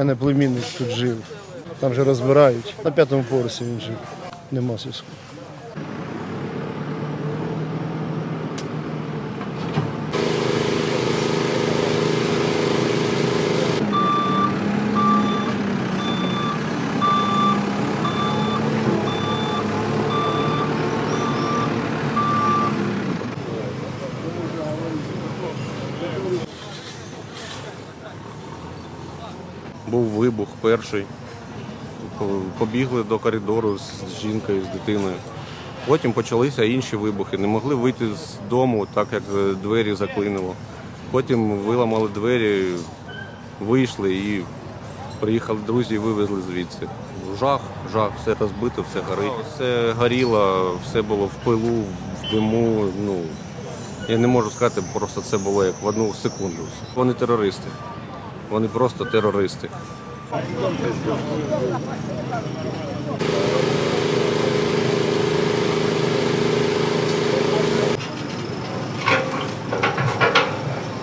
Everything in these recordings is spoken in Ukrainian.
мене племінник тут жив. Там вже розбирають. На п'ятому поверсі він жив. Нема зв'язку. Був вибух перший. Побігли до коридору з жінкою, з дитиною. Потім почалися інші вибухи. Не могли вийти з дому, так як е, двері заклинило. Потім виламали двері, вийшли і приїхали друзі і вивезли звідси. Жах, жах, все розбито, все горить. Все горіло, все було в пилу, в диму. Ну, я не можу сказати, просто це було як в одну секунду. Вони терористи. Вони просто терористи.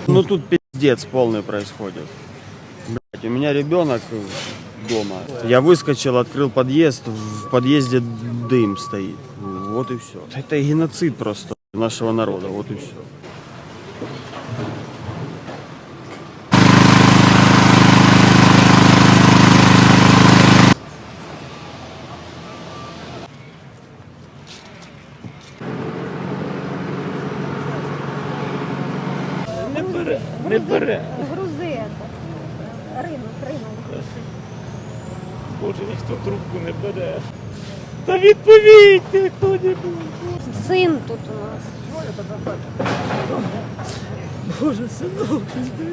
Ну тут пиздец полный происходит. Блядь, у меня ребенок дома. Я выскочил, открыл подъезд, в подъезде дым стоит. Вот и все. Это геноцид просто нашего народа, вот и все. Грузи это. Ринок, ринок. Боже, ніхто трубку не бере. Та відповідьте хто-небудь. Син тут у нас. Боже, синок, ти.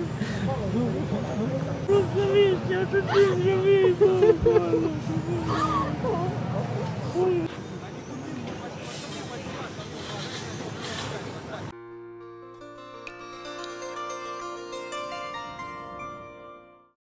Розумієш, я тобі зробив.